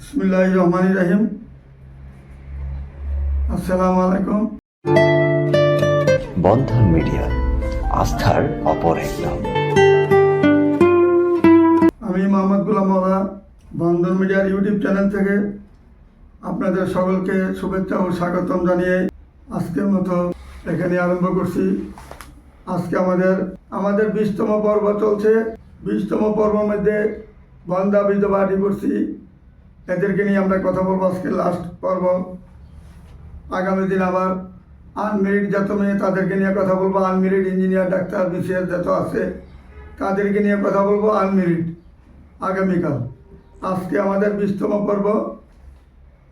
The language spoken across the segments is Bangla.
বিসমুল্লাহ রহমান রাহিম। আসসালামু আলাইকুম। বন্ধন মিডিয়া আস্থার অপর এক নাম আমি মোহাম্মদ গুলাম বন্ধন মিডিয়ার ইউটিউব চ্যানেল থেকে আপনাদের সকলকে শুভেচ্ছা ও স্বাগতম জানিয়ে আজকের মতো এখানে আরম্ভ করছি। আজকে আমাদের আমাদের বিশতম পর্ব চলছে। বিশতম পর্বের মধ্যে বন্ধা বিধবা ডিভোর্সি এদেরকে নিয়ে আমরা কথা বলব আজকে লাস্ট পর্ব। আগামী দিন আবার আনমেরিড যত মেয়ে, তাদেরকে নিয়ে কথা বলব। আনমেরিড ইঞ্জিনিয়ার ডাক্তার বিসিএস যত আছে, তাদেরকে নিয়ে কথা বলব আনমেরিড আগামীকাল। আজকে আমাদের বিশতম পর্ব।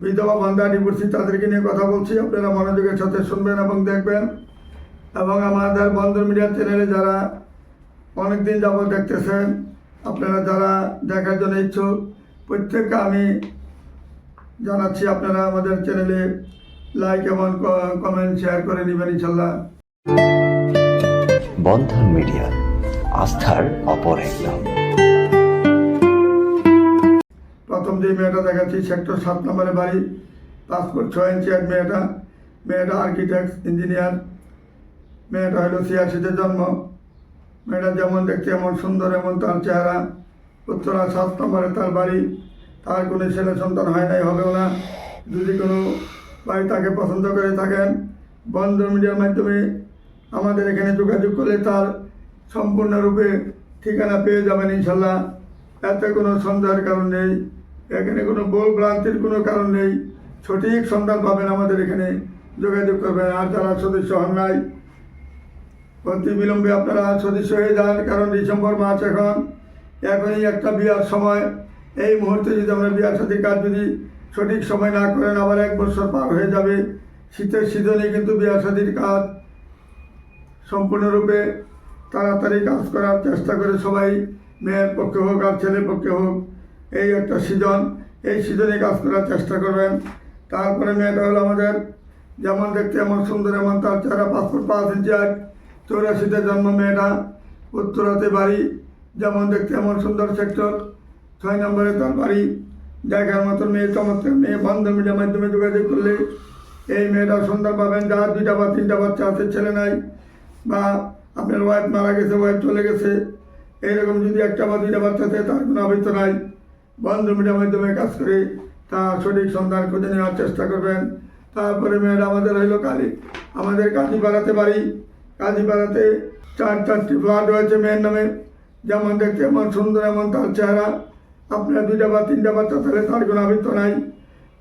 বিধবা বান্ধা ডিভোর্সি তাদেরকে নিয়ে কথা বলছি। আপনারা মনোযোগের সাথে শুনবেন এবং দেখবেন। এবং আমাদের বন্ধন মিডিয়া চ্যানেলে যারা অনেক দিন যাবত দেখতেছেন, আপনারা যারা দেখার জন্য ইচ্ছুক প্রত্যেককে আমি জানাচ্ছি আপনারা আমাদের চ্যানেলে লাইক এবং কমেন্ট শেয়ার করে নেবেন ইনশাল্লাহ বন্ধন মিডিয়া আস্থার অপর এক নাম। প্রথম যে মেয়েটা দেখাচ্ছি সেক্টর সাত নম্বরে বাড়ি পাসপোর্ট ছয় ইঞ্চি এক মেয়েটা। মেয়েটা আর্কিটেক্ট ইঞ্জিনিয়ার মেয়েটা হলো ছিয়াশিতে জন্ম। মেয়েটা যেমন দেখতে এমন সুন্দর এমন তার চেহারা। উত্তরা সাত নম্বরে তার বাড়ি। তার কোনো ছেলে সন্তান হয় নাই, হবেও না। যদি কোনো ভাই তাকে পছন্দ করে থাকেন, বন্ধ মিডিয়ার মাধ্যমে আমাদের এখানে যোগাযোগ করলে তার সম্পূর্ণরূপে ঠিকানা পেয়ে যাবেন ইনশাল্লাহ। এতে কোনো সন্দেহের কারণ নেই। এখানে কোনো ভুল ভ্রান্তির কোনো কারণ নেই। সঠিক সন্ধান পাবেন আমাদের এখানে, যোগাযোগ করবেন। আর যারা সদস্য হন নাই, অতি বিলম্বে আপনারা সদস্য হয়ে যান, কারণ ডিসেম্বর মাস এখন। এখনই একটা বিয়ার সময়। এই মুহূর্তে যদি আমরা বিয়ার সাথে কাজ যদি সঠিক সময় না করেন, আবার এক বছর পার হয়ে যাবে। শীতের সিজনে কিন্তু বিয়ার সাথীর কাজ সম্পূর্ণরূপে তাড়াতাড়ি কাজ করার চেষ্টা করে সবাই, মেয়ের পক্ষে হোক আর ছেলের পক্ষে হোক, এই একটা সিজন। এই সিজনে কাজ করার চেষ্টা করবেন। তারপরে মেয়েটা হলো আমাদের, যেমন দেখতে এমন সুন্দর, এমন তার চেহারা পাসপোর্ট পাঁচ ইঞ্চি এক চৌরাশিতে জন্ম মেয়েটা, উত্তরাতে বাড়ি। যেমন দেখতে এমন সুন্দর সেক্টর ছয় নম্বরে তার বাড়ি। দেখার মতো মেয়ে, চমৎকার মেয়ে বন্ধ মিডিয়ার মাধ্যমে যোগাযোগ করলে এই মেয়েটা সুন্দর পাবেন। যার দুইটা বা তিনটা বাচ্চা আছে, ছেলে নাই, বা আপনার ওয়াইফ মারা গেছে ওয়াইফ চলে গেছে এইরকম যদি একটা বা দুইটা বাচ্চা থাকে, তার কোনো আবৃত্ত নাই। বন্ধ মিডিয়ার মাধ্যমে কাজ করে তার সঠিক সন্ধান খুঁজে নেওয়ার চেষ্টা করবেন। তারপরে মেয়েরা আমাদের হইল কালী। আমাদের কাজীপাড়াতে বাড়ি। কাজীপাড়াতে চার, চারটি ফ্ল্যাট রয়েছে মেয়ের নামে। যেমন দেখতে এমন সুন্দর, এমন তার চেহারা। আপনার দুইটা বা তিনটা বাচ্চা, তাহলে তার কোনো আবৃত্ত নাই।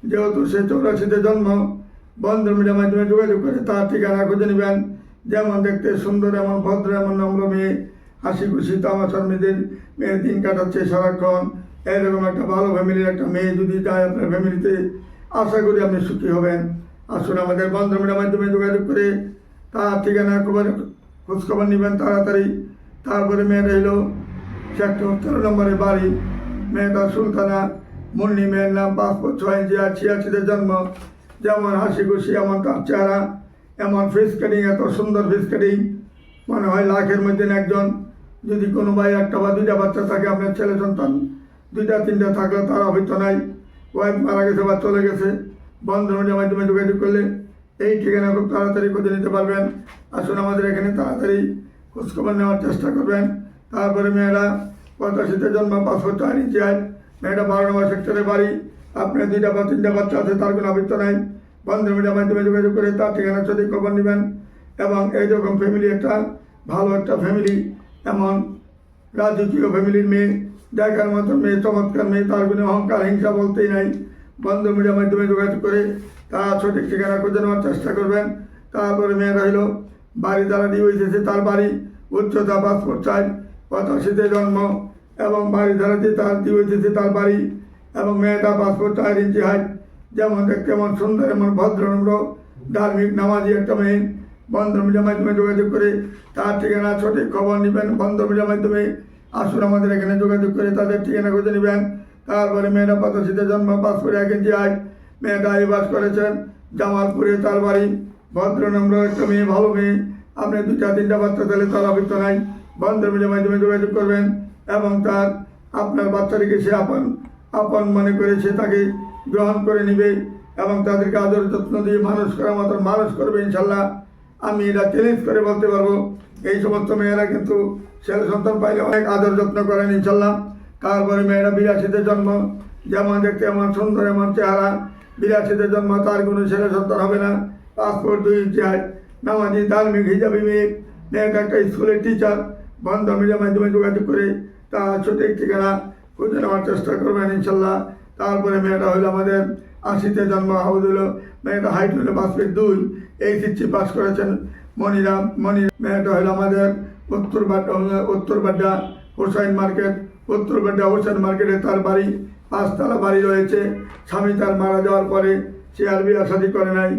যেহেতু সে চৌরাশিতে জন্ম বন্ধ মিডিয়ার মাধ্যমে যোগাযোগ করে, তার ঠিকানা খুঁজে নেবেন। যেমন দেখতে সুন্দর, এমন ভদ্র, এমন নম্র মেয়ে। হাসি খুশি, তামাশার মেয়েদের মেয়ে দিন কাটাচ্ছে সারাক্ষণ। এরকম একটা ভালো ফ্যামিলির একটা মেয়ে যদি যায় আপনার ফ্যামিলিতে আশা করি আপনি সুখী হবেন। আসুন আমাদের বন্ধ মিডিয়ার মাধ্যমে যোগাযোগ করে, তার ঠিকানা খবর খোঁজখবর নেবেন তাড়াতাড়ি। তারপরে মেয়েটা এলো সেক্টর তেরো নম্বরে বাড়ি। মেয়েটা সুলতানা। মুন্নি মেয়ের নাম পাসপোর্ট ছয় ইঞ্চি আর জন্ম। যেমন হাসি খুশি, এমন তার চেহারা। এমন ফেস কাটিং এত সুন্দর ফেস কাটিং মনে হয় লাখের মধ্যে একজন। যদি কোনো ভাই, একটা বা দুইটা বাচ্চা থাকে, আপনার ছেলে সন্তান। দুইটা, তিনটা থাকলে তার অভিজ্ঞ নাই। ওয়াইফ মারা গেছে বা চলে গেছে। বন্ধ মিডিয়ার মাধ্যমে যোগাযোগ করলে এই ঠিকানা খুব তাড়াতাড়ি খুঁজে নিতে পারবেন। আসুন আমাদের এখানে তাড়াতাড়ি। খোঁজখবর নেওয়ার চেষ্টা করবেন। তারপরে মেয়েরা পঁচাশিতে জন্ম পাসপোর্ট চার ইঞ্চি আয় মেয়েটা বারো নম্বর সেক্টরে বাড়ি। আপনার দুইটা বা তিনটা বাচ্চা আছে, তার কোনো আবৃত্ত নাই। বন্ধু মিডিয়ার মাধ্যমে যোগাযোগ করে তার ঠিকানা সঠিক খবর নেবেন। এবং এই রকম ফ্যামিলি একটা, ভালো একটা ফ্যামিলি এমন রাজকীয় ফ্যামিলির মেয়ে। দেখার মতো মেয়ে, চমৎকার মেয়ে, তার কোনো অহংকার, হিংসা বলতেই নাই। বন্ধু মিডিয়ার মাধ্যমে যোগাযোগ করে তার সঠিক ঠিকানা খুঁজে নেওয়ার চেষ্টা করবেন। তারপরে মেয়েরা হইল বাড়ি দ্বারা ডিভোর্স তার বাড়ি উচ্চতা পাসপোর্ট চাই পঁচাশিতে জন্ম এবং বাড়ি ধারাতে তার ডিভোর্স তার বাড়ি এবং মেয়েটা পাসপোর্ট চার ইঞ্চি হাইট যেমন দেখতে এমন সুন্দর, এমন ভদ্র ধার্মিক, নামাজি একটা মেয়ে বন্ধ মিডিয়ার মাধ্যমে যোগাযোগ করে, তার ঠিকানা সঠিক খবর নেবেন বন্ধ মিডিয়ার মাধ্যমে আসুন আমাদের এখানে যোগাযোগ করে তাদের ঠিকানা খুঁজে নেবেন। তারপরে মেয়েরা পঁচাশিতে জন্ম পাসপোর্ট এক ইঞ্চি আয় মেয়েটা এই বাস করেছেন জামালপুরে, তার বাড়ি ভদ্র নম্র, একটা মেয়ে, ভালো মেয়ে। আপনি দুটা তিনটা বাচ্চা, তাহলে তার অভিজ্ঞ নাই। বন্ধ মিলে মাধ্যমে যোগাযোগ করবেন। এবং তার, আপনার বাচ্চাটিকে সে আপন আপন মনে করে সে তাকে গ্রহণ করে নেবে এবং তাদেরকে আদর যত্ন দিয়ে মানুষ করার মতন মানুষ করবে, ইনশাল্লাহ। আমি এটা চ্যালেঞ্জ করে বলতে পারব। এই সমস্ত মেয়েরা কিন্তু ছেলে সন্তান পাইলে অনেক আদর যত্ন করেন, ইনশাল্লাহ। তারপরে মেয়েরা বিরাশিতে জন্ম? যেমন দেখতে এমন সুন্দর, এমন চেহারা। বিরাশিতে জন্ম, তার কোনো ছেলে সন্তান হবে না। পাসপোর্ট দুই হাইট নামাজি ধার্মিক হিসাবে মেয়ে মেয়েটা একটা স্কুলের টিচার বন্ধ মিডিয়ার মাধ্যমে যোগাযোগ করে, তার সঠিক ঠিকানা খুঁজে নেওয়ার চেষ্টা করবেন ইনশাল্লাহ। তারপরে মেয়েটা হলো আমাদের আশিতে জন্ম, হাউস হলো মেয়েটা হাইট হলো পাঁচ ফিট দুই এই পাস করেছেন মনিরা মনি মেয়েটা হলো আমাদের উত্তর বাড্ডা উত্তর বাড্ডা, হোসাইন মার্কেট, উত্তর বাড্ডা, হোসাইন মার্কেটে তার বাড়ি, পাঁচতলা বাড়ি রয়েছে। স্বামী তার মারা যাওয়ার পরে সে আর বিয়ে শাদী করে নাই।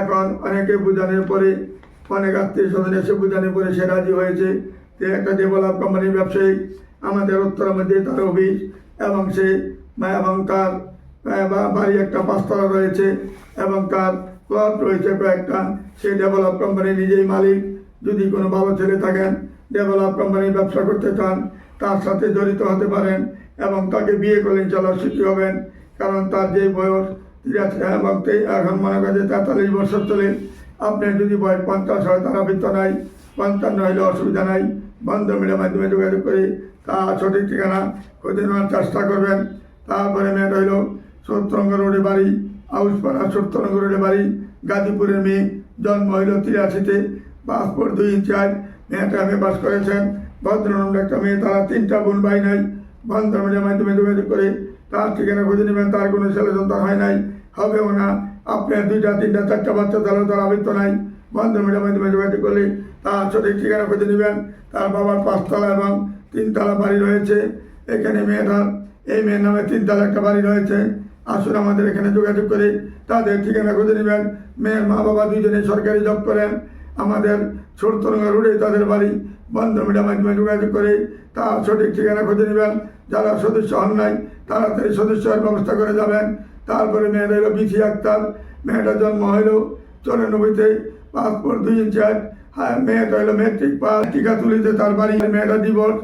এখন অনেকে বোঝানোর পরে, অনেক আত্মীয় স্বজন এসে বোঝানোর পরে সে রাজি হয়েছে যে একটা ডেভেলপ কোম্পানির ব্যবসায়ী আমাদের উত্তরের মধ্যে তার অফিস এবং সে, এবং তার বাড়ি একটা পাঁচতলা রয়েছে এবং তার প্লট রয়েছে কয়েকটা। সেই ডেভেলপ কোম্পানি নিজেই মালিক। যদি কোনো ভালো ছেলে থাকেন ডেভেলপ কোম্পানির ব্যবসা করতে চান, তার সাথে জড়িত হতে পারেন এবং তাকে বিয়ে করলে চলার সুখী হবেন। কারণ তার যে বয়স তিরাশি এবং তে- এখন মনে করেন যে তেতাল্লিশ বছর চলে। আপনার যদি বয়স পঞ্চাশ হয়, তার আবৃত্ত নাই। পঞ্চান্ন হলে অসুবিধা নাই। বন্ধ মিডিয়ার মাধ্যমে যোগাযোগ করে। তা সঠিক ঠিকানা খুঁজে নেওয়ার চেষ্টা করবেন। তারপরে মেয়েটা হইল সত্তরঙ্গ রোডে বাড়ি আউসপাড়া সত্তরঙ্গ রোডে বাড়ি। গাজীপুরের মেয়ে জন্ম হইল তিরাশিতে। পাসপোর্ট দুই ইঞ্চি আজ মেয়েটা আমি বাস করেছেন। ভদ্রনন্দ একটা মেয়ে, তারা তিনটা বোন ভাই নাই। বন্ধ মিডিয়ার মাধ্যমে যোগাযোগ করে তার ঠিকানা খুঁজে নেবেন, তার কোনো ছেলে সন্তান হয় নাই, হবেও না। আপনার দুইটা, তিনটা, চারটা বাচ্চা তাহলে তার আবৃত্ত নাই। বন্ধ মিডিয়ার মাধ্যমে যোগাযোগ করলে তার সঠিক ঠিকানা খুঁজে নেবেন। তার বাবার পাঁচতলা এবং তিনতলা বাড়ি রয়েছে। এখানে মেয়েটার এই মেয়ের নামে তিনতলা একটা বাড়ি রয়েছে। আসুন আমাদের এখানে যোগাযোগ করে তাদের ঠিকানা খুঁজে নেবেন। মেয়ের মা বাবা দুইজনে সরকারি জব করেন আমাদের ছোটতরঙ্গা রোডে তাদের বাড়ি। বন্ধ মিডিয়ার মাধ্যমে যোগাযোগ করে। তার সঠিক ঠিকানা খুঁজে নেবেন। যারা সদস্য হন নাই, তাড়াতাড়ি সদস্য হওয়ার ব্যবস্থা করে যাবেন। তারপরে মেয়েটা হলো বিথি আক্তার। মেয়েটার জন্ম হইল চুরানব্বইতে। পাসপোর্ট দুই ইঞ্চি হাইট। হ্যাঁ মেয়েটা হলো মেট্রিক পাস। টিকা তুলিতে তার বাড়ি। মেয়েটা ডিভোর্স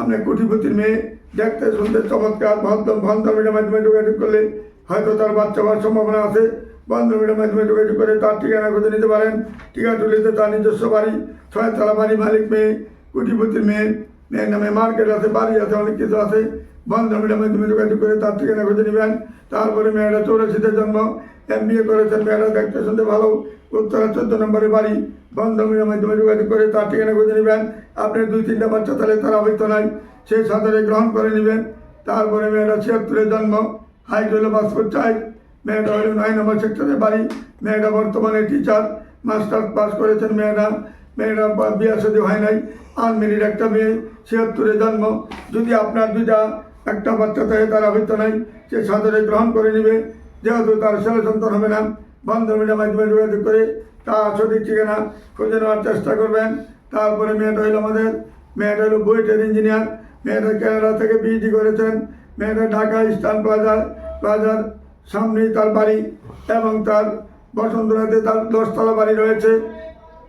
আমরা কোটিপতির মেয়ে। দেখতে শুনতে চমৎকার। ভদ্র মিডিয়ার মাধ্যমে যোগাযোগ করলে হয়তো তার বাচ্চা হওয়ার সম্ভাবনা আছে। বন্ধ মিডিয়ার মাধ্যমে যোগাযোগ করে, তার ঠিকানা খুঁজে নিতে পারেন। টিকা তুলিতে তার নিজস্ব বাড়ি ছয়তলা বাড়ি মালিক মেয়ে, কোটিপতির মেয়ে, মেয়ের নামে মার্কেট আছে, বাড়ি আছে, অনেক কিছু আছে। বন্ধ মিডিয়ার মাধ্যমে যোগাযোগ করে, তার ঠিকানা খুঁজে নেবেন। তারপরে মেয়েরা চৌরাশিতে জন্ম এম বি এ করেছেন মেয়েরা দেখতে শুনতে ভালো। উত্তরা চোদ্দ নম্বরে বাড়ি। বন্ধ মিডিয়ার মাধ্যমে যোগাযোগ করে, তার ঠিকানা খুঁজে নেবেন। আপনার দুই, তিনটা বাচ্চা তাহলে তার অবৈধ নাই সেই সাঁতারে গ্রহণ করে নেবেন। তারপরে মেয়েরা ছিয়াত্তরের জন্ম, হাইট হলো পাসপোর্ট চাই মেয়েটা হলো নয় নম্বর সেক্টরে বাড়ি। মেয়েটা বর্তমানে টিচার মাস্টার্স পাস করেছেন মেয়েরা। মেয়েরা বিয়ে সাথে হয় নাই। আনমেরির একটা মেয়ে, ছিয়াত্তরে জন্ম। যদি আপনার দুইটা, একটা বাচ্চা থাকে, তার অবৈধ নাই, সে সাদরে গ্রহণ করে নেবে। যেহেতু তার ছেলে সন্তান হবে না বন্ধ মিডিয়ার মাধ্যমে যোগাযোগ করে তার সঠিক ঠিকানা খুঁজে নেওয়ার চেষ্টা করবেন। তারপরে মেয়েটা হলো আমাদের, মেয়েটা হলো বুয়েটের ইঞ্জিনিয়ার মেয়েটা কেনাডা থেকে বিইডি করেছেন। মেয়েটা ঢাকা ইস্টার্ন প্লাজার প্লাজার সামনেই তার বাড়ি এবং তার বসন্তরাতে তার দশতলা বাড়ি রয়েছে।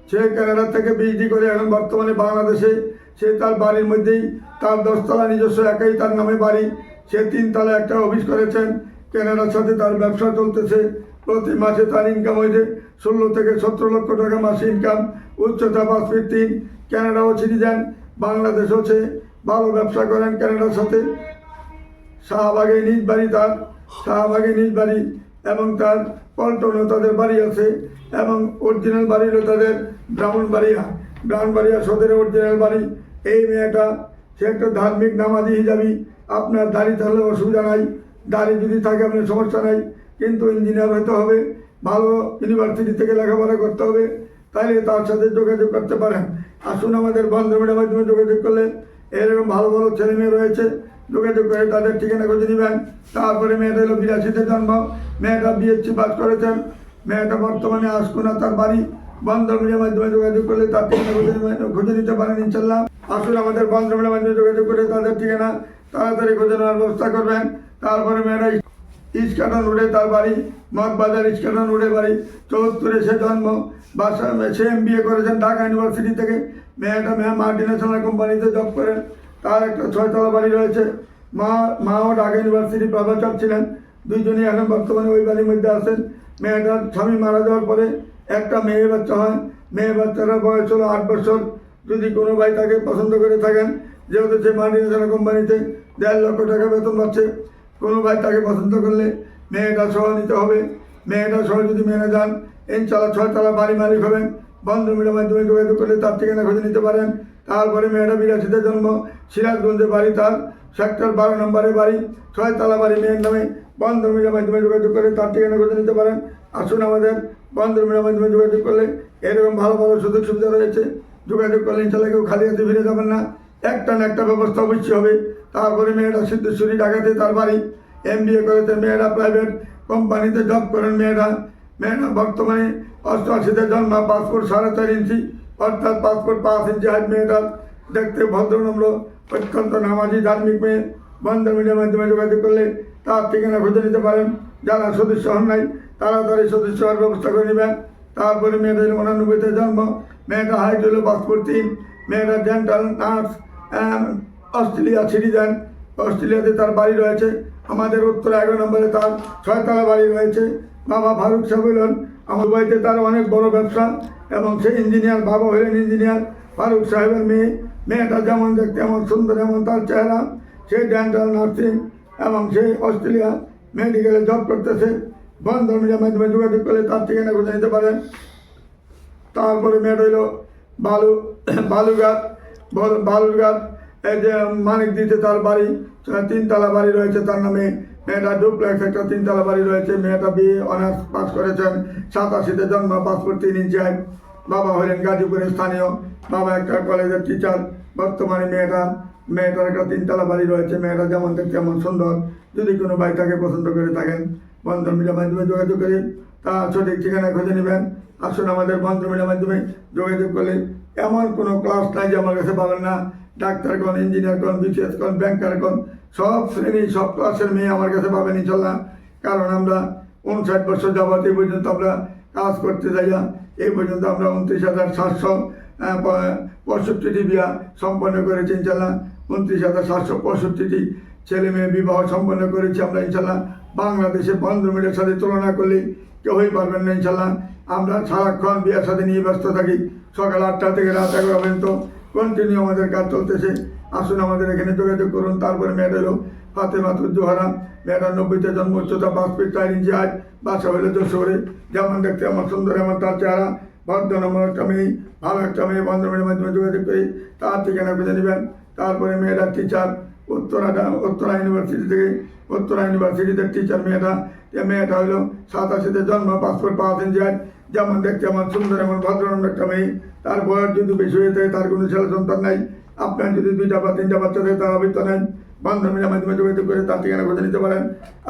সে কানাডা থেকে বিইডি করে এখন বর্তমানে বাংলাদেশে। সে তার বাড়ির মধ্যেই তার দশতলা নিজস্ব একাই তার নামে বাড়ি। সে তিনতলা একটা অফিস করেছেন। কানাডার সাথে তার ব্যবসা চলতেছে। প্রতি মাসে তার ইনকাম হয়েছে ষোলো থেকে সতেরো লক্ষ টাকা মাসে ইনকাম উচ্চতা পাঁচ ফিট তিন। কানাডাও সিটিজেন বাংলাদেশ হচ্ছে ভালো ব্যবসা করেন কানাডার সাথে। শাহবাগে নিজ বাড়ি তার, শাহবাগে নিজ বাড়ি এবং তার পল্টনও তাদের বাড়ি আছে এবং অরিজিনাল বাড়ি হলো তাদের ব্রাহ্মণবাড়িয়া। ব্রাহ্মণবাড়িয়া সদের অরিজিনাল বাড়ি। এই মেয়েটা, সে একটা ধার্মিক নামাজি হিসাবি আপনার দাড়ি থাকলে অসুবিধা নাই। দাড়ি যদি থাকে আপনার সমস্যা নাই। কিন্তু ইঞ্জিনিয়ার হতে হবে। ভালো ইউনিভার্সিটি থেকে লেখাপড়া করতে হবে। তাইলে তার সাথে যোগাযোগ করতে পারেন। আসুন আমাদের বন্ধুমের মাধ্যমে যোগাযোগ করলে। এরকম ভালো ভালো ছেলে মেয়ে রয়েছে। যোগাযোগ করে তাদের ঠিকানা খুঁজে নেবেন। তারপরে মেয়েটা হলো বিরাশিতে জন্ম। মেয়েটা বিএসসি পাস করেছেন। মেয়েটা বর্তমানে আসকুনা তার বাড়ি বন্ধমিলের মাধ্যমে যোগাযোগ করলে তার ঠিকানা খুঁজে খুঁজে নিতে পারেন ইনশাল্লাহ আসুন আমাদের বন্ধমিলের মাধ্যমে যোগাযোগ করে তাদের ঠিকানা তাড়াতাড়ি খুঁজে নেওয়ার ব্যবস্থা করবেন। তারপরে মেয়েরা ইস্কাটন রোডে তার বাড়ি, মগবাজার ইস্কাটন রোডে বাড়ি, চৌত্তরে সে জন্ম। বাসা, সে এম বিএ করেছেন ঢাকা ইউনিভার্সিটি থেকে। মেয়েটা মেয়ে মাল্টিন্যাশনাল কোম্পানিতে জব করেন। তার একটা ছয়তলা বাড়ি রয়েছে। মা মাও ঢাকা ইউনিভার্সিটি প্রফেসর ছিলেন। দুইজনই এখন বর্তমানে ওই বাড়ির মধ্যে আছেন। মেয়েটার স্বামী মারা যাওয়ার পরে একটা মেয়ে বাচ্চা হয়। মেয়ে বাচ্চাটার বয়স হলো আট বছর। যদি কোনো ভাই তাকে পছন্দ করে থাকেন, যেহেতু সে মাল্টিনেশনাল কোম্পানিতে দেড় লক্ষ টাকা বেতন পাচ্ছে, কোনো ভাই তাকে পছন্দ করলে মেয়েটা সহ নিতে হবে। মেয়েটা সহ যদি মেনে যান ইনশাল্লাহ ছয়তলা বাড়ি মালিক হবেন। বন্ধু মিলের মাধ্যমে যোগাযোগ করলে তার ঠিকানা খুঁজে নিতে পারেন। তারপরে মেয়েটা বিরাশিতে জন্ম সিরাজগঞ্জে বাড়ি তার, সেক্টর বারো নম্বরে বাড়ি, ছয়তলা বাড়ি মেয়ের নামে। বন্ধু মিলের মাধ্যমে যোগাযোগ করে তার ঠিকানা খুঁজে নিতে পারেন। আসুন আমাদের বন্ধু মিলের মাধ্যমে যোগাযোগ করলে এরকম ভালো ভালো সুযোগ সুবিধা রয়েছে। যোগাযোগ করলে ইনশাল্লাহ কেউ খালি হাতে ফিরে যাবেন না। একটা না একটা ব্যবস্থা অবশ্যই হবে। তারপরে মেয়েরা সিদ্ধেশ্বরী ঢাকাতে তার বাড়ি। এম বি এ করেছে, মেয়েরা প্রাইভেট কোম্পানিতে জব করেন মেয়েরা। মেয়েরা বর্তমানে অষ্টআশিতে জন্ম পাসপোর্ট সাড়ে চার ইঞ্চি, অর্থাৎ পাসপোর্ট পাঁচ ইঞ্চি হাইট মেয়েটা দেখতে ভদ্রনম্র অত্যন্ত নামাজি ধার্মিক মেয়ে। বন্ধ মিডিয়ার মাধ্যমে যোগাযোগ করলে তার ঠিকানা খুঁজে নিতে পারেন। যারা সদস্য হন নাই, তারা তাড়াতাড়ি সদস্য হওয়ার ব্যবস্থা করে নেবেন। তারপরে মেয়েদের উনানব্বইতে জন্ম। মেয়েটা হাইট হলো পাসপোর্ট তিন। মেয়েটা ডেন্টাল নার্স অস্ট্রেলিয়া সিটিজেন অস্ট্রেলিয়াতে তার বাড়ি রয়েছে। আমাদের উত্তর এগারো নম্বরে তার ছয়তলা বাড়ি রয়েছে। বাবা ফারুক সাহেব হলেন আমার বাড়িতে তার অনেক বড় ব্যবসা এবং সে ইঞ্জিনিয়ার বাবা হলেন ইঞ্জিনিয়ার ফারুক সাহেবের মেয়ে। মেয়েটা যেমন দেখতে এমন সুন্দর, এমন তার চেহারা। সে ডেন্টাল নার্সিং এবং সে অস্ট্রেলিয়া মেডিকেলে জব করতেছে। বন্ধ মিডিয়ার মাধ্যমে যোগাযোগ করলে তার ঠিকানা খুঁজে নিতে পারেন তারপরে মেয়েটা হইল বালু বালুঘাট বল- বালুরঘাট, এই যে মানিক দিতে তার বাড়ি, তিনতলা বাড়ি রয়েছে তার নামে মেয়েটা ডুপ্লেক্স একটা তিনতলা বাড়ি রয়েছে, মেয়েটা বিয়ে অনার্স পাস করেছেন, সাতাশিতে জন্ম, পাসপোর্ট তিন ইঞ্চি বাবা হলেন গাজীপুরের স্থানীয়, বাবা একটা কলেজের টিচার বর্তমানে মেয়েটা, মেয়েটার একটা তিনতলা বাড়ি রয়েছে, মেয়েটা যেমন দেখতে এমন সুন্দর, যদি কোনো ভাই তাকে পছন্দ করে থাকেন, বন্ধন মিডিয়ার মাধ্যমে যোগাযোগ করে, তা সঠিক ঠিকানা খুঁজে নেবেন, আসুন আমাদের বন্ধন মিডিয়ার মাধ্যমে যোগাযোগ করলে, এমন কোনো ক্লাস নাই যে আমার কাছে পাবেন না ডাক্তার কোন ইঞ্জিনিয়ার কোন বিসিএস কোন ব্যাংকার কোন সব শ্রেণি, সব ক্লাসের মেয়ে আমার কাছে পাবেন ইনশাল্লাহ। কারণ আমরা উনষাট বছর যাবত এই পর্যন্ত আমরা কাজ করতে যাই এই পর্যন্ত আমরা উনত্রিশ হাজার সাতশো পঁয়ষট্টিটি বিয়া সম্পন্ন করেছি ইনশাল্লাহ। উনত্রিশ হাজার সাতশো পঁয়ষট্টিটি ছেলে মেয়ে বিবাহ সম্পন্ন করেছি আমরা ইনশাল্লাহ। বাংলাদেশে বন্ধ মিলের সাথে তুলনা করলে কেউই পারবেন না ইনশাল্লাহ। আমরা সারাক্ষণ বিয়ের সাথে নিয়ে ব্যস্ত থাকি। সকাল আটটা থেকে রাত এগারো পর্যন্ত কন্টিনিউ আমাদের কাজ চলতেছে। আসুন আমাদের এখানে যোগাযোগ করুন। তারপরে মেয়েটা এলো ফাতে মাতুর জোহারা। মেয়েটা নব্বইতে জন্ম উচ্চতা পাঁচ ফিট চার ইঞ্চি আয় বাসা হলে যশোরে। যেমন দেখতে আমার সুন্দর, এমন তার চেহারা। ভদ্র নম্বর একটা মেয়ে, ভালো একটা মেয়ে। বন্ধনের মাধ্যমে যোগাযোগ করি। তার ঠিকানা খুঁজে নেবেন। তারপরে মেয়েটা টিচার উত্তরা উত্তরা ইউনিভার্সিটি থেকে, উত্তরা ইউনিভার্সিটিতে টিচার মেয়েটা। এ মেয়েটা হলো সাতাশিতে জন্ম পাসপোর্ট পাওয়া যায় যেমন দেখতে আমার সুন্দর, এমন ভদ্রনম্র একটা মেয়ে। তার বয়স যদি বেশি হয়ে থাকে তার কোনো ছেলে সন্তান নাই। আপনার যদি দুইটা বা তিনটা বাচ্চা থাকে, তার অভিজ্ঞতা নেন বান্ধবীর মাধ্যমে যোগাযোগ করে তার ঠিকানা খুঁজে নিতে পারেন।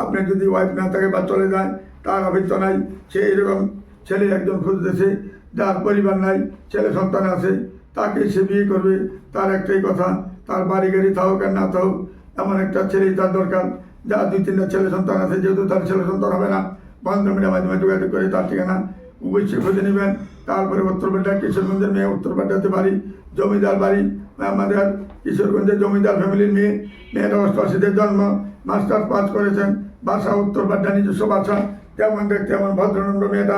আপনার যদি ওয়াইফ না থাকে বা চলে যায়, তার অভিজ্ঞতা নাই সে এরকম ছেলে একজন খুঁজতেছে, যার পরিবার নাই, ছেলে সন্তান আছে, তাকে সে বিয়ে করবে। তার একটাই কথা, তার বাড়ি গাড়ি থাকুক আর না থাকুক, এমন একটা ছেলেই তার দরকার। যার দুই তিনটা ছেলে সন্তান আছে, যেহেতু তার ছেলে সন্তান হবে না বান্ধবীর মাধ্যমে যোগাযোগ করে তার ঠিকানা অবশ্যই খুঁজে নেবেন। তারপরে উত্তরপাড্ডা কিশোরগঞ্জের মেয়ে উত্তরপাড্ডাতে বাড়ি, জমিদার বাড়ি আমাদের কিশোরগঞ্জের জমিদার ফ্যামিলির মেয়ে, মেয়েরা অষ্টআশিতে জন্ম মাস্টার পাস করেছেন, বাসা উত্তরপাড্ডা নিজস্ব বাসা যেমন দেখতে এমন ভদ্রনন্দ মেয়েটা,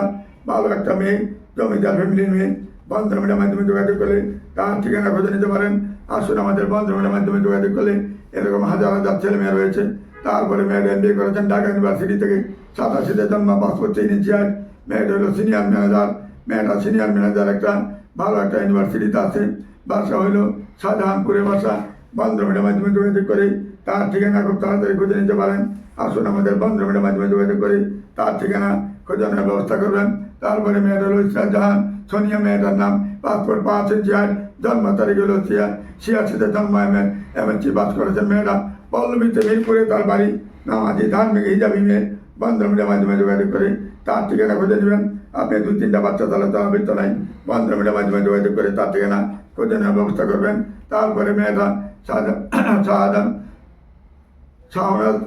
ভালো একটা মেয়ে, জমিদার ফ্যামিলির মেয়ে। বন্ধমিটার মাধ্যমে যোগাযোগ করলে তার ঠিকানা খুঁজে নিতে পারেন। আসুন আমাদের বন্ধমিটার মাধ্যমে যোগাযোগ করলে এরকম হাজার হাজার ছেলে মেয়ে রয়েছে। তারপরে মেয়েরা এম করেছেন ঢাকা ইউনিভার্সিটি থেকে। সাতাশিতে জন্ম পাস করছে ইনিশিয়াল মেয়েটা হলো সিনিয়র ম্যানেজার মেয়েটা সিনিয়র ম্যানেজার একটা, ভালো একটা ইউনিভার্সিটিতে আছে। বাসা হইল শাহজাহানপুরে বাসা বন্ধমিটার মাধ্যমে যোগাযোগ করে তার ঠিকানা খুব তাড়াতাড়ি খুঁজে নিতে পারেন। আসুন আমাদের বন্ধমিটার মাধ্যমে যোগাযোগ করে তার ঠিকানা খোঁজানোর ব্যবস্থা করবেন। তারপরে মেয়েটা হলো ইসরাত জাহান সোনিয়া মেয়েটার নাম পাসপোর্ট পাঁচ ইঞ্চি হাইট জন্ম তারিখ হলো ছিয়া, ছিয়াশিতে জন্ম এম এ এমএনসি পাস করেছেন মেয়েরা পল্লবীতে মিরপুরে তার বাড়ি। নামাজি ধার্মিক হিজাবি মেয়ে। বন্ধমিটার মাধ্যমে যোগাযোগ করে তার ঠিকানা খুঁজে নেবেন। আপনি দুই তিনটা বাচ্চা তাহলে তো তার বৃত্ত নাই বন্ধমিটার মাধ্যমে যোগাযোগ করে তার ঠিকানা খুঁজে নেওয়ার ব্যবস্থা করবেন। তারপরে মেয়েটা শাহজাহান শাহজাহান শাহনাজ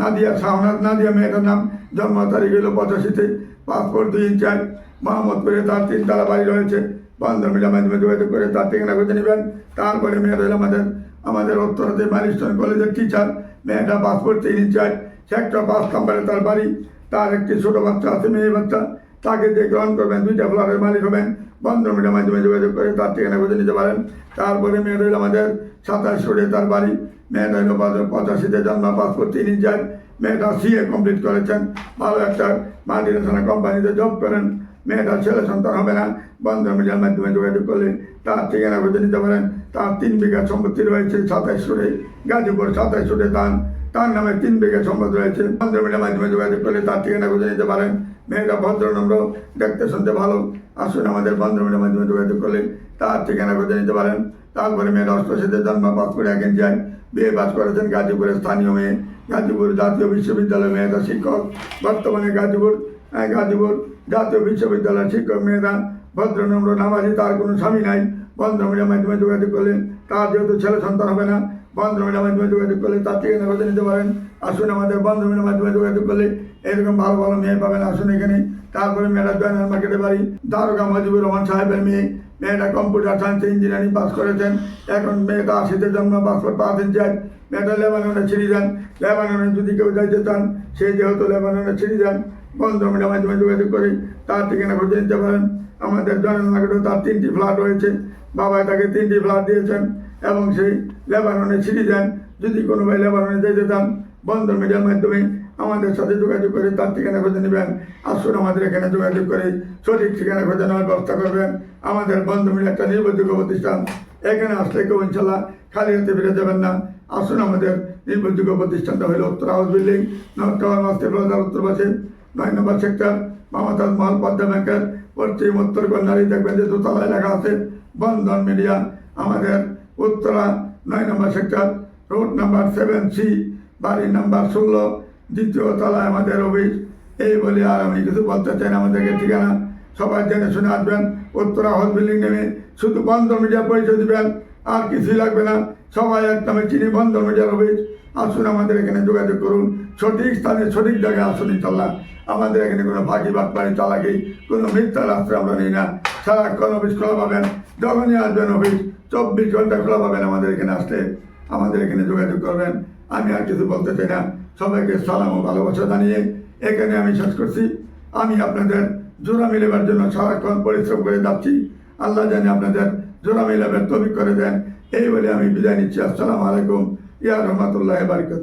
নাদিয়া শাহনাজ নাদিয়া মেয়েটার নাম জন্ম তারিখ হলো পঁচাশিতে। পাসপোর্ট দুই ইঞ্চ আট মোহাম্মদপুরে তার তিনতলা বাড়ি রয়েছে। বন্ধমিলার মাধ্যমে যোগাযোগ করে তার ঠিকানা খুঁজে নেবেন। তারপরে মেয়েটা হলো আমাদের আমাদের উত্তরাতে মারিস্টন কলেজের টিচার মেয়েটা পাসপোর্ট তিন চায় সেক্টর পাঁচ নম্বরে তার বাড়ি। তার একটি ছোট বাচ্চা আছে, মেয়ে বাচ্চা। তাকে যে গ্রহণ করবেন, দুইটা ফ্ল্যাটের মালিক হবেন বন্ধ মিডিয়ার মাধ্যমে যোগাযোগ করে তার ঠিকানা খুঁজে নিতে পারেন। তারপরে মেয়ে রইল আমাদের সাতাশ রোডে তার বাড়ি। মেয়েটা হইল পঁচাশিতে জন্ম, পাসপোর্ট তিন ইঞ্চার মেয়েটা সিএ কমপ্লিট করেছেন। ভালো একটা মাল্টিনেশনাল কোম্পানিতে জব করেন। মেয়েটার ছেলে সন্তান হবে না। বন্ধ মিডিয়ার মাধ্যমে যোগাযোগ করলে তার ঠিকানা খুঁজে নিতে পারেন। তার তিন বিঘা সম্পত্তি রয়েছে সাতাইশ রোডে। গাজীপুর সাতাইশ রোডে তার তার নামে তিন বিঘা সম্পদ রয়েছে। বন্ধ মিডিয়ার মাধ্যমে যোগাযোগ করলে তার ঠিকানা খুঁজে নিতে পারেন। মেয়েটা ভদ্র নম্র দেখতে শুনতে ভালো। আসুন আমাদের বন্ধ মিডিয়ার মাধ্যমে যোগাযোগ করলে তার ঠিকানা খুঁজে নিতে পারেন। তারপরে মেয়েটা অষ্টশীতে জন্ম পাসপোর্ট এক যায়। বিয়ে পাস করেছেন গাজীপুরের স্থানীয় মেয়ে। গাজীপুর জাতীয় বিশ্ববিদ্যালয়ের মেয়েটা শিক্ষক। বর্তমানে গাজীপুর গাজীপুর জাতীয় বিশ্ববিদ্যালয়ের শিক্ষক মেয়েরা ভদ্র নম্র নামাজি, তার কোনো স্বামী নাই। বন্ধ মিডিয়ার মাধ্যমে যোগাযোগ করলে তার যেহেতু ছেলে সন্তান হবে না বন্ধ মিডিয়ার মাধ্যমে যোগাযোগ করলে তার ঠিকানা খুঁজে নিতে পারেন। আসুন আমাদের বন্ধ মিডিয়ার মাধ্যমে যোগাযোগ করলে এরকম ভালো ভালো মেয়ে পাবেন, আসুন এখানে। তারপরে মেয়েটা জয়নাল মার্কেটে বাড়ি। দারোগা মজিবুর রহমান সাহেবের মেয়ে। মেয়েটা কম্পিউটার সায়েন্স ইঞ্জিনিয়ারিং পাস করেছেন। এখন মেয়েটা আশিতে জন্ম পাসপোর্ট পাচ্ছেন চাই মেয়েটা লেবাননে ছিঁড়ি যান। লেবাননে যদি কেউ যাইতে চান, সে যেহেতু লেবাননে ছিঁড়ি যান, বন্ধ মিডিয়ার মাধ্যমে যোগাযোগ করে তার ঠিকানা খুঁজে নিতে পারেন। আমাদের জয়নাল মার্কেটে তার তিনটি ফ্ল্যাট রয়েছে। বাবা তাকে তিনটি ফ্ল্যাট দিয়েছেন এবং সেই লেবাননে ছিঁড়ি যান। যদি কোনো ভাই লেবাননে যেতে চান, বন্ধ মিডিয়ার মাধ্যমে আমাদের সাথে যোগাযোগ করে, তার ঠিকানা খুঁজে নেবেন। আসুন আমাদের এখানে যোগাযোগ করে, সঠিক ঠিকানা খুঁজে নেওয়ার ব্যবস্থা করবেন। আমাদের বন্ধ মিডিয়া একটা নির্ভরযোগ্য প্রতিষ্ঠান। এখানে আসলে কেউ ইনশাল্লাহ খালি হাতে ফিরে যাবেন না। আসুন আমাদের নির্ভরযোগ্য প্রতিষ্ঠানটা হলো উত্তর house building, north tower, master প্লাজার উত্তর পাশে নয় নম্বর সেক্টর, মামাতাজ মহল, পদ্মা ব্যাংকের পশ্চিম উত্তর কন্যারি। দেখবেন যে দোতলায় লেখা আছে, বন্ধন মিডিয়া, আমাদের উত্তরা নয় number sector, road number seven C, বাড়ি নাম্বার ষোলো দ্বিতীয় তলায় আমাদের অফিস। এই বলে আর আমি কিছু বলতে চাই না, আমাদেরকে ঠিকানা সবাই জেনে শুনে আসবেন। উত্তরা হল বিল্ডিং নেমে শুধু বন্ধ মিডিয়া পরিচয় দিবেন, আর কিছুই লাগবে না। সবাই একদমই চিনি বন্ধ মিডিয়ার অফিস। আসুন আমাদের এখানে যোগাযোগ করুন। সঠিক স্থানে সঠিক জায়গায় আসুন ইনশাল্লাহ আমাদের এখানে কোনো ফাঁকি বাটপাড়ি চালাকি, কোনো মিথ্যা রাস্তা আমরা নিই না। সারাক্ষণ অফিস খোলা পাবেন। যখনই আসবেন অফিস, চব্বিশ ঘণ্টা খোলা পাবেন আমাদের এখানে আসলে আমাদের এখানে যোগাযোগ করবেন। আমি আর কিছু বলতে চাই না। সবাইকে সালাম ও ভালোবাসা জানিয়ে এখানে আমি শেষ করছি। আমি আপনাদের জোড়া মিলেবার জন্য সারাক্ষণ পরিশ্রম করে যাচ্ছি। আল্লাহ জানি আপনাদের জোড়া মিলাবের তবিক করে দেন। এই বলে আমি বিদায় নিচ্ছি। আসসালামু আলাইকুম। ইয়া রহমতুল্লাহ বারিকাত